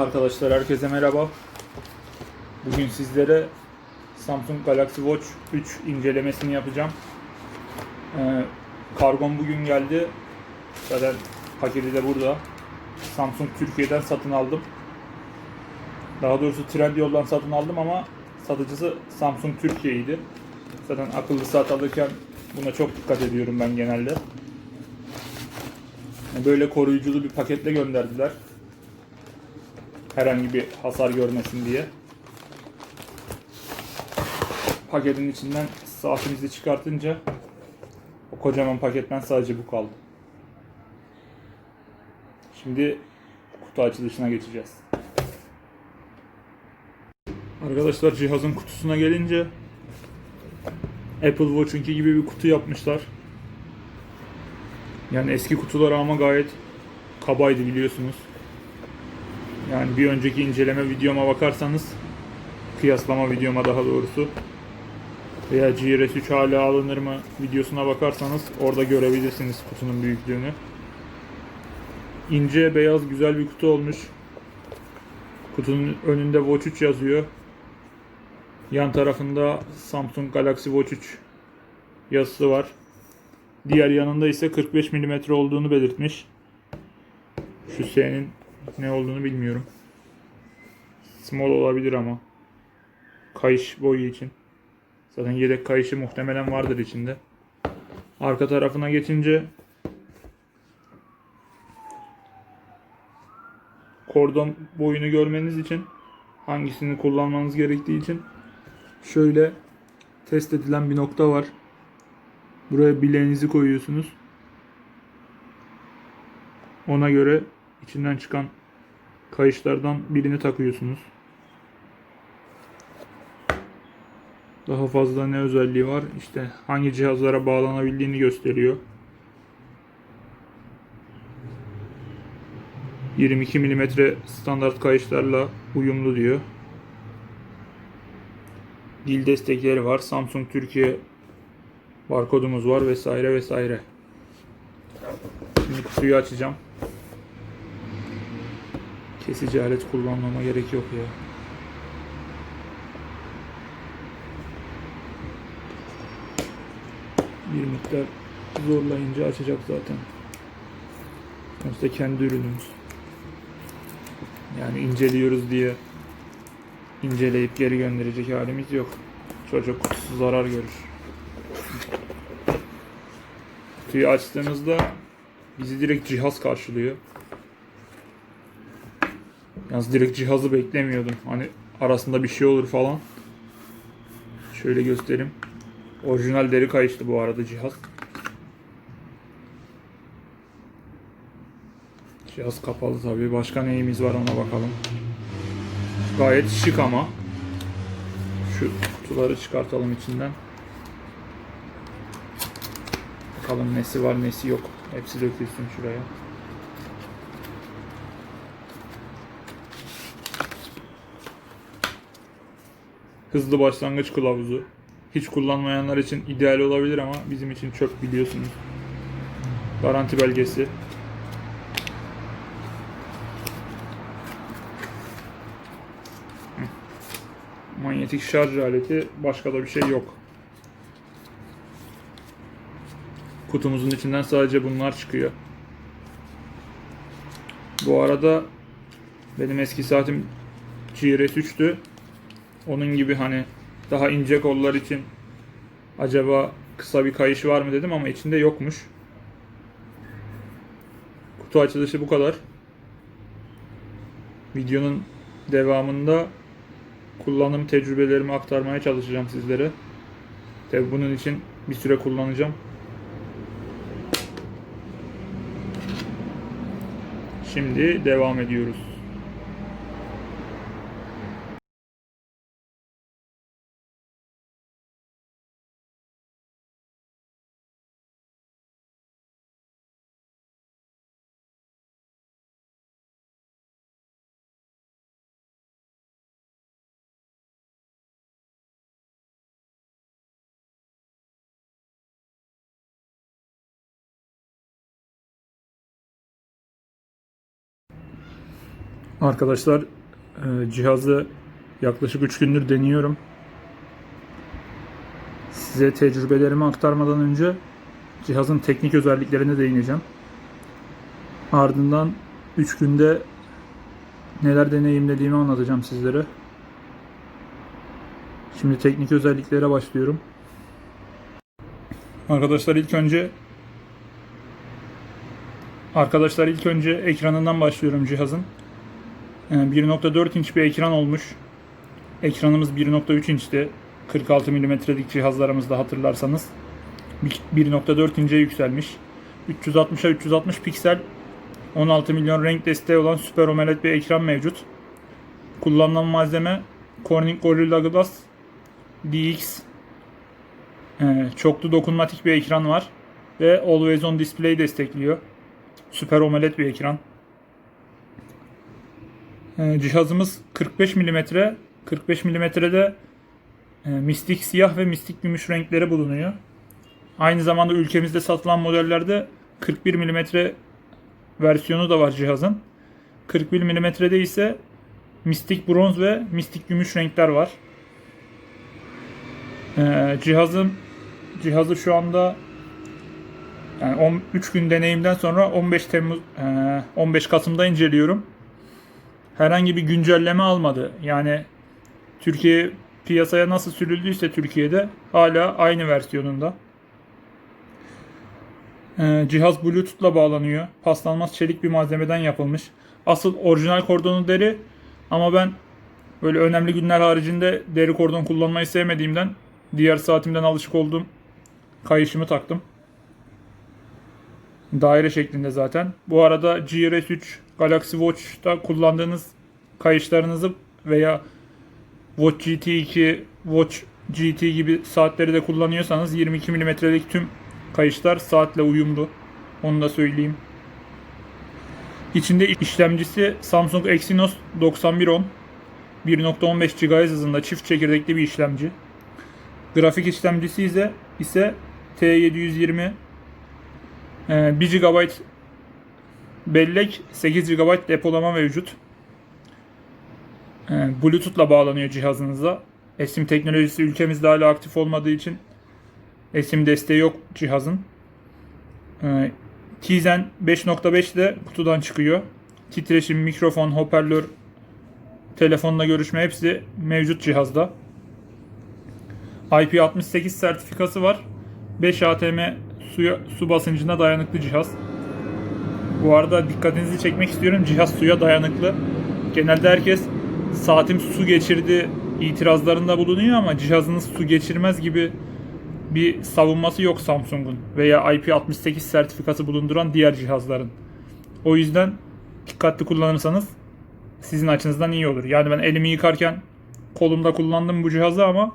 Arkadaşlar herkese merhaba. Bugün sizlere Samsung Galaxy Watch 3 incelemesini yapacağım. Ee, kargom bugün geldi. Zaten paketi de burada. Samsung Türkiye'den satın aldım. Daha doğrusu Trendyol'dan satın aldım ama satıcısı Samsung Türkiye'ydi. Zaten akıllı saat alırken buna çok dikkat ediyorum ben genelde. Böyle koruyuculu bir paketle gönderdiler herhangi bir hasar görmesin diye. Paketin içinden saatimizi çıkartınca o kocaman paketten sadece bu kaldı. Şimdi kutu açılışına geçeceğiz. Arkadaşlar cihazın kutusuna gelince Apple Watch'unki gibi bir kutu yapmışlar. Yani eski kutuları ama gayet kabaydı biliyorsunuz. Yani bir önceki inceleme videoma bakarsanız kıyaslama videoma daha doğrusu veya GRS3 hala alınır mı videosuna bakarsanız orada görebilirsiniz kutunun büyüklüğünü. İnce beyaz güzel bir kutu olmuş. Kutunun önünde Watch 3 yazıyor. Yan tarafında Samsung Galaxy Watch 3 yazısı var. Diğer yanında ise 45 mm olduğunu belirtmiş. Şu S'nin ne olduğunu bilmiyorum. Small olabilir ama. Kayış boyu için. Zaten yedek kayışı muhtemelen vardır içinde. Arka tarafına geçince kordon boyunu görmeniz için hangisini kullanmanız gerektiği için şöyle test edilen bir nokta var. Buraya bileğinizi koyuyorsunuz. Ona göre içinden çıkan kayışlardan birini takıyorsunuz. Daha fazla ne özelliği var? İşte hangi cihazlara bağlanabildiğini gösteriyor. 22 mm standart kayışlarla uyumlu diyor. Dil destekleri var. Samsung Türkiye barkodumuz var vesaire vesaire. Şimdi kutuyu açacağım. Kesici alet kullanmama gerek yok ya. Bir miktar zorlayınca açacak zaten. Sonuçta kendi ürünümüz. Yani inceliyoruz diye inceleyip geri gönderecek halimiz yok. Çocuk kutusu zarar görür. Kutuyu açtığımızda bizi direkt cihaz karşılıyor. Yalnız direkt cihazı beklemiyordum. Hani arasında bir şey olur falan. Şöyle göstereyim. Orijinal deri kayıştı bu arada cihaz. Cihaz kapalı tabii. Başka neyimiz var ona bakalım. Gayet şık ama. Şu kutuları çıkartalım içinden. Bakalım nesi var nesi yok. Hepsi dökülsün şuraya. Hızlı başlangıç kılavuzu. Hiç kullanmayanlar için ideal olabilir ama bizim için çöp biliyorsunuz. Garanti belgesi. Manyetik şarj aleti. Başka da bir şey yok. Kutumuzun içinden sadece bunlar çıkıyor. Bu arada benim eski saatim GRS 3'tü. Onun gibi hani daha ince kollar için acaba kısa bir kayış var mı dedim ama içinde yokmuş. Kutu açılışı bu kadar. Videonun devamında kullanım tecrübelerimi aktarmaya çalışacağım sizlere. Tabi bunun için bir süre kullanacağım. Şimdi devam ediyoruz. Arkadaşlar e, cihazı yaklaşık 3 gündür deniyorum. Size tecrübelerimi aktarmadan önce cihazın teknik özelliklerine değineceğim. Ardından 3 günde neler deneyimlediğimi anlatacağım sizlere. Şimdi teknik özelliklere başlıyorum. Arkadaşlar ilk önce Arkadaşlar ilk önce ekranından başlıyorum cihazın. Ee, 1.4 inç bir ekran olmuş. Ekranımız 1.3 inçti. 46 mm'lik cihazlarımızda hatırlarsanız. 1.4 ince yükselmiş. 360'a 360 piksel 16 milyon renk desteği olan Super AMOLED bir ekran mevcut. Kullanılan malzeme Corning Gorilla Glass DX ee, çoklu dokunmatik bir ekran var ve Always On Display destekliyor. Süper AMOLED bir ekran. Ee, cihazımız 45 mm. 45 mm'de e, mistik siyah ve mistik gümüş renkleri bulunuyor. Aynı zamanda ülkemizde satılan modellerde 41 mm versiyonu da var cihazın. 41 mm'de ise mistik bronz ve mistik gümüş renkler var. Ee, cihazın cihazı şu anda yani 13 gün deneyimden sonra 15 Temmuz e, 15 Kasım'da inceliyorum. Herhangi bir güncelleme almadı. Yani Türkiye piyasaya nasıl sürüldüyse Türkiye'de hala aynı versiyonunda. Ee, cihaz Bluetooth'la bağlanıyor. Paslanmaz çelik bir malzemeden yapılmış. Asıl orijinal kordonu deri ama ben böyle önemli günler haricinde deri kordon kullanmayı sevmediğimden diğer saatimden alışık olduğum kayışımı taktım. Daire şeklinde zaten. Bu arada GRS3 Galaxy Watch'ta kullandığınız kayışlarınızı veya Watch GT2, Watch GT gibi saatleri de kullanıyorsanız 22 mm'lik tüm kayışlar saatle uyumlu. Onu da söyleyeyim. İçinde işlemcisi Samsung Exynos 9110. 1.15 GHz hızında çift çekirdekli bir işlemci. Grafik işlemcisi ise ise T720 ee, 1 GB bellek, 8 GB depolama mevcut. Ee, Bluetooth'la bağlanıyor cihazınıza. eSIM teknolojisi ülkemizde hala aktif olmadığı için eSIM desteği yok cihazın. Ee, Tizen 5.5 de kutudan çıkıyor. Titreşim, mikrofon, hoparlör, telefonla görüşme hepsi mevcut cihazda. IP68 sertifikası var. 5 ATM suya, su basıncına dayanıklı cihaz. Bu arada dikkatinizi çekmek istiyorum. Cihaz suya dayanıklı. Genelde herkes saatim su geçirdi itirazlarında bulunuyor ama cihazınız su geçirmez gibi bir savunması yok Samsung'un veya IP68 sertifikası bulunduran diğer cihazların. O yüzden dikkatli kullanırsanız sizin açınızdan iyi olur. Yani ben elimi yıkarken kolumda kullandım bu cihazı ama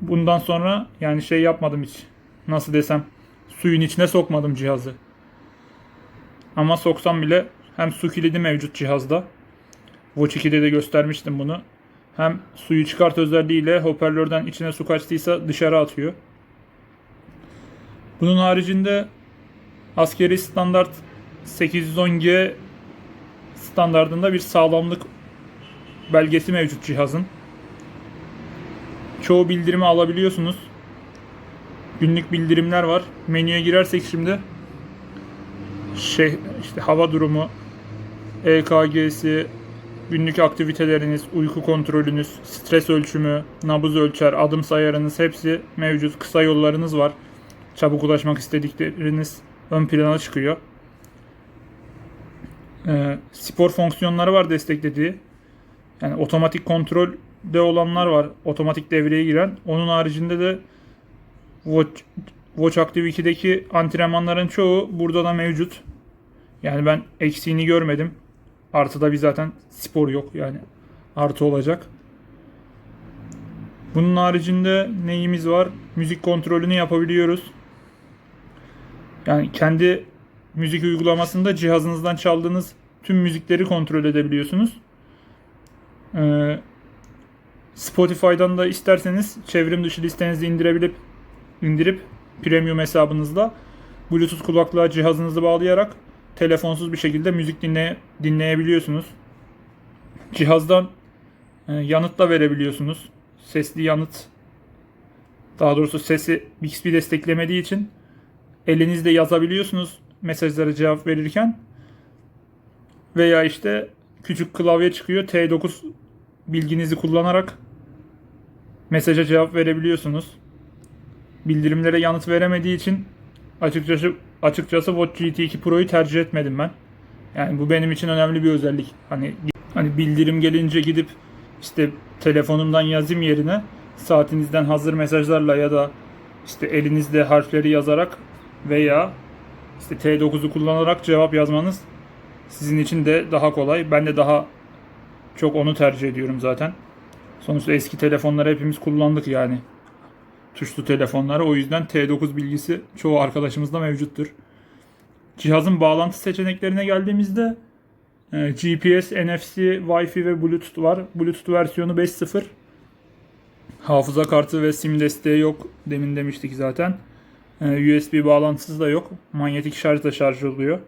bundan sonra yani şey yapmadım hiç. Nasıl desem suyun içine sokmadım cihazı. Ama soksam bile hem su kilidi mevcut cihazda. Watch 2'de de göstermiştim bunu. Hem suyu çıkart özelliğiyle hoparlörden içine su kaçtıysa dışarı atıyor. Bunun haricinde askeri standart 810G standartında bir sağlamlık belgesi mevcut cihazın. Çoğu bildirimi alabiliyorsunuz. Günlük bildirimler var. Menüye girersek şimdi şey işte hava durumu, EKG'si, günlük aktiviteleriniz, uyku kontrolünüz, stres ölçümü, nabız ölçer, adım sayarınız hepsi mevcut. Kısa yollarınız var. Çabuk ulaşmak istedikleriniz ön plana çıkıyor. Ee, spor fonksiyonları var desteklediği. Yani otomatik kontrolde olanlar var. Otomatik devreye giren. Onun haricinde de Watch, Watch Active 2'deki antrenmanların çoğu burada da mevcut. Yani ben eksiğini görmedim. Artıda bir zaten spor yok yani. Artı olacak. Bunun haricinde neyimiz var? Müzik kontrolünü yapabiliyoruz. Yani kendi müzik uygulamasında cihazınızdan çaldığınız tüm müzikleri kontrol edebiliyorsunuz. Ee, Spotify'dan da isterseniz çevrim dışı listenizi indirebilip indirip premium hesabınızda Bluetooth kulaklığa cihazınızı bağlayarak telefonsuz bir şekilde müzik dinle, dinleyebiliyorsunuz. Cihazdan e, yanıt da verebiliyorsunuz. Sesli yanıt. Daha doğrusu sesi Bixby desteklemediği için elinizle yazabiliyorsunuz mesajlara cevap verirken. Veya işte küçük klavye çıkıyor. T9 bilginizi kullanarak mesaja cevap verebiliyorsunuz. Bildirimlere yanıt veremediği için açıkçası açıkçası Watch GT2 Pro'yu tercih etmedim ben. Yani bu benim için önemli bir özellik. Hani hani bildirim gelince gidip işte telefonumdan yazayım yerine saatinizden hazır mesajlarla ya da işte elinizde harfleri yazarak veya işte T9'u kullanarak cevap yazmanız sizin için de daha kolay. Ben de daha çok onu tercih ediyorum zaten. Sonuçta eski telefonları hepimiz kullandık yani. Tuşlu telefonları. O yüzden T9 bilgisi çoğu arkadaşımızda mevcuttur. Cihazın bağlantı seçeneklerine geldiğimizde e, GPS, NFC, Wi-Fi ve Bluetooth var. Bluetooth versiyonu 5.0. Hafıza kartı ve sim desteği yok. Demin demiştik zaten. E, USB bağlantısı da yok. Manyetik şarjla şarj oluyor.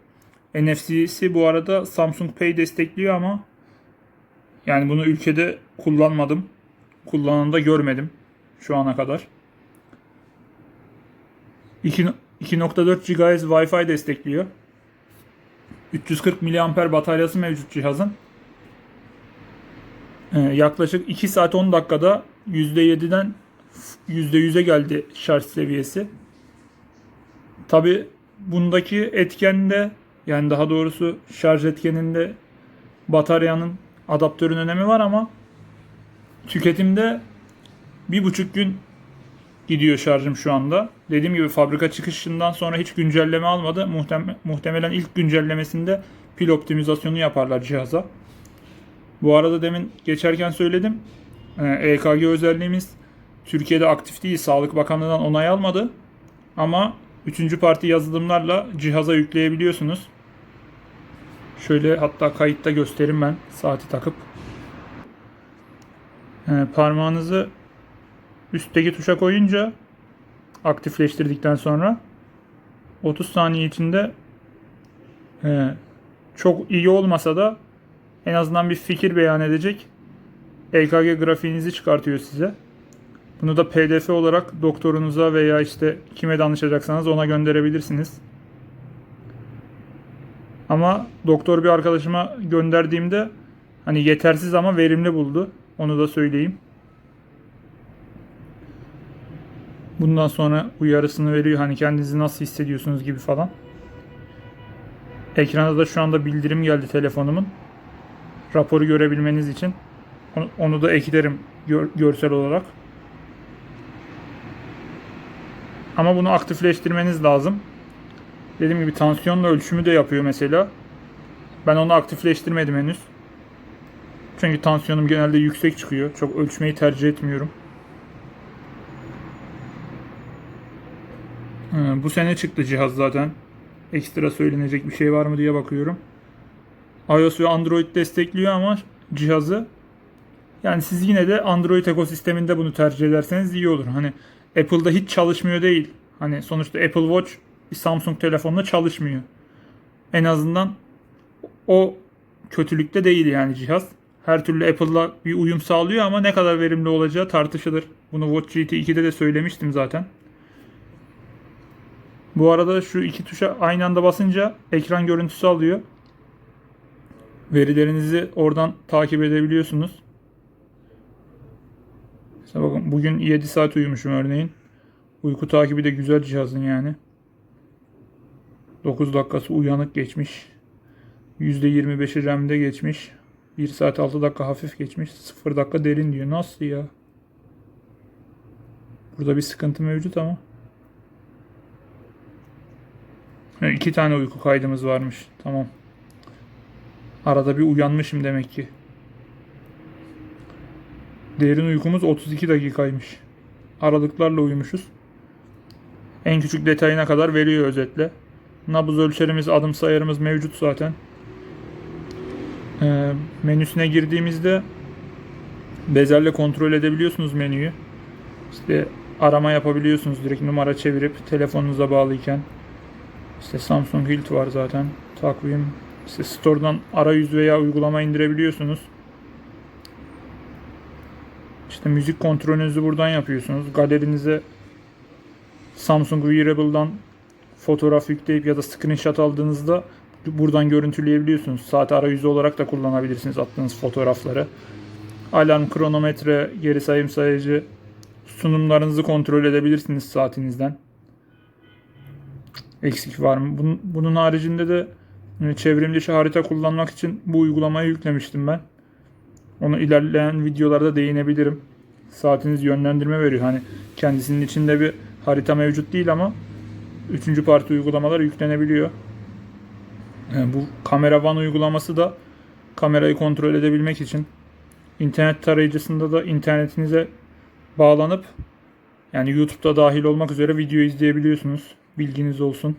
NFC'si bu arada Samsung Pay destekliyor ama yani bunu ülkede kullanmadım. Kullanan da görmedim şu ana kadar. 2 2.4 GHz Wi-Fi destekliyor. 340 mAh bataryası mevcut cihazın. Ee, yaklaşık 2 saat 10 dakikada %7'den %100'e geldi şarj seviyesi. Tabi bundaki etken de yani daha doğrusu şarj etkeninde bataryanın adaptörün önemi var ama tüketimde bir buçuk gün gidiyor şarjım şu anda. Dediğim gibi fabrika çıkışından sonra hiç güncelleme almadı. Muhtem- muhtemelen ilk güncellemesinde pil optimizasyonu yaparlar cihaza. Bu arada demin geçerken söyledim. Ee, EKG özelliğimiz Türkiye'de aktif değil. Sağlık Bakanlığı'ndan onay almadı. Ama üçüncü parti yazılımlarla cihaza yükleyebiliyorsunuz. Şöyle hatta kayıtta göstereyim ben saati takıp. Ee, parmağınızı üstteki tuşa koyunca aktifleştirdikten sonra 30 saniye içinde e, çok iyi olmasa da en azından bir fikir beyan edecek EKG grafiğinizi çıkartıyor size. Bunu da PDF olarak doktorunuza veya işte kime danışacaksanız ona gönderebilirsiniz. Ama doktor bir arkadaşıma gönderdiğimde hani yetersiz ama verimli buldu. Onu da söyleyeyim. Bundan sonra uyarısını veriyor. Hani kendinizi nasıl hissediyorsunuz gibi falan. Ekrana da şu anda bildirim geldi telefonumun. Raporu görebilmeniz için. Onu, da eklerim gör, görsel olarak. Ama bunu aktifleştirmeniz lazım. Dediğim gibi tansiyonla ölçümü de yapıyor mesela. Ben onu aktifleştirmedim henüz. Çünkü tansiyonum genelde yüksek çıkıyor. Çok ölçmeyi tercih etmiyorum. Ee, bu sene çıktı cihaz zaten. Ekstra söylenecek bir şey var mı diye bakıyorum. iOS ve Android destekliyor ama cihazı yani siz yine de Android ekosisteminde bunu tercih ederseniz iyi olur. Hani Apple'da hiç çalışmıyor değil. Hani sonuçta Apple Watch bir Samsung telefonla çalışmıyor. En azından o kötülükte değil yani cihaz. Her türlü Apple'la bir uyum sağlıyor ama ne kadar verimli olacağı tartışılır. Bunu Watch GT 2'de de söylemiştim zaten. Bu arada şu iki tuşa aynı anda basınca ekran görüntüsü alıyor. Verilerinizi oradan takip edebiliyorsunuz. Mesela bakın bugün 7 saat uyumuşum örneğin. Uyku takibi de güzel cihazın yani. 9 dakikası uyanık geçmiş. %25'i RAM'de geçmiş. 1 saat 6 dakika hafif geçmiş. 0 dakika derin diyor. Nasıl ya? Burada bir sıkıntı mevcut ama. Ha, iki tane uyku kaydımız varmış. Tamam. Arada bir uyanmışım demek ki. Derin uykumuz 32 dakikaymış. Aralıklarla uyumuşuz. En küçük detayına kadar veriyor özetle. Nabız ölçerimiz, adım sayarımız mevcut zaten. Ee, menüsüne girdiğimizde bezelle kontrol edebiliyorsunuz menüyü. İşte arama yapabiliyorsunuz direkt numara çevirip telefonunuza bağlıyken. İşte Samsung Hilt var zaten. Takvim. İşte store'dan arayüz veya uygulama indirebiliyorsunuz. İşte müzik kontrolünüzü buradan yapıyorsunuz. Galerinize Samsung Wearable'dan fotoğraf yükleyip ya da screenshot aldığınızda buradan görüntüleyebiliyorsunuz. Saat arayüzü olarak da kullanabilirsiniz attığınız fotoğrafları. Alarm, kronometre, geri sayım sayıcı sunumlarınızı kontrol edebilirsiniz saatinizden. Eksik var mı? Bunun, bunun haricinde de e, çevrim dışı harita kullanmak için bu uygulamayı yüklemiştim ben. Onu ilerleyen videolarda değinebilirim. Saatiniz yönlendirme veriyor. Hani kendisinin içinde bir harita mevcut değil ama üçüncü parti uygulamalar yüklenebiliyor. Yani bu kamera One uygulaması da kamerayı kontrol edebilmek için internet tarayıcısında da internetinize bağlanıp yani YouTube'da dahil olmak üzere video izleyebiliyorsunuz. Bilginiz olsun.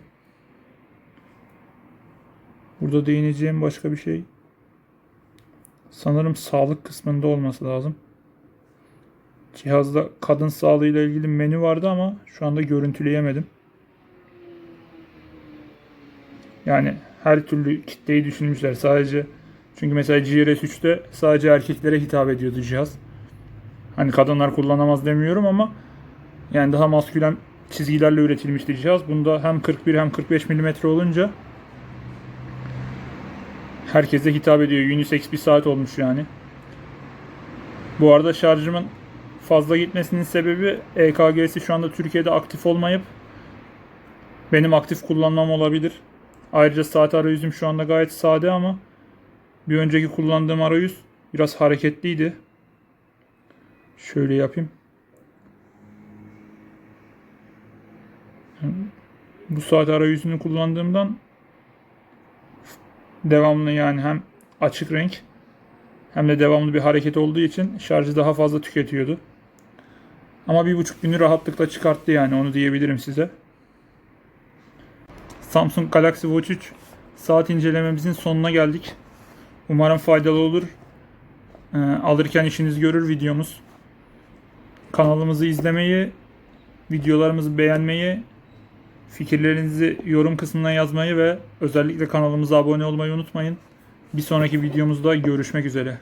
Burada değineceğim başka bir şey sanırım sağlık kısmında olması lazım. Cihazda kadın sağlığıyla ilgili menü vardı ama şu anda görüntüleyemedim. Yani her türlü kitleyi düşünmüşler. Sadece çünkü mesela GRS3'te sadece erkeklere hitap ediyordu cihaz. Hani kadınlar kullanamaz demiyorum ama yani daha maskülen çizgilerle üretilmişti cihaz. Bunda hem 41 hem 45 mm olunca herkese hitap ediyor. Unisex bir saat olmuş yani. Bu arada şarjımın fazla gitmesinin sebebi EKG'si şu anda Türkiye'de aktif olmayıp benim aktif kullanmam olabilir. Ayrıca saat arayüzüm şu anda gayet sade ama bir önceki kullandığım arayüz biraz hareketliydi. Şöyle yapayım. Bu saat arayüzünü kullandığımdan devamlı yani hem açık renk hem de devamlı bir hareket olduğu için şarjı daha fazla tüketiyordu. Ama bir buçuk günü rahatlıkla çıkarttı yani onu diyebilirim size. Samsung Galaxy Watch 3 saat incelememizin sonuna geldik. Umarım faydalı olur. Ee, alırken işiniz görür videomuz. Kanalımızı izlemeyi, videolarımızı beğenmeyi, fikirlerinizi yorum kısmına yazmayı ve özellikle kanalımıza abone olmayı unutmayın. Bir sonraki videomuzda görüşmek üzere.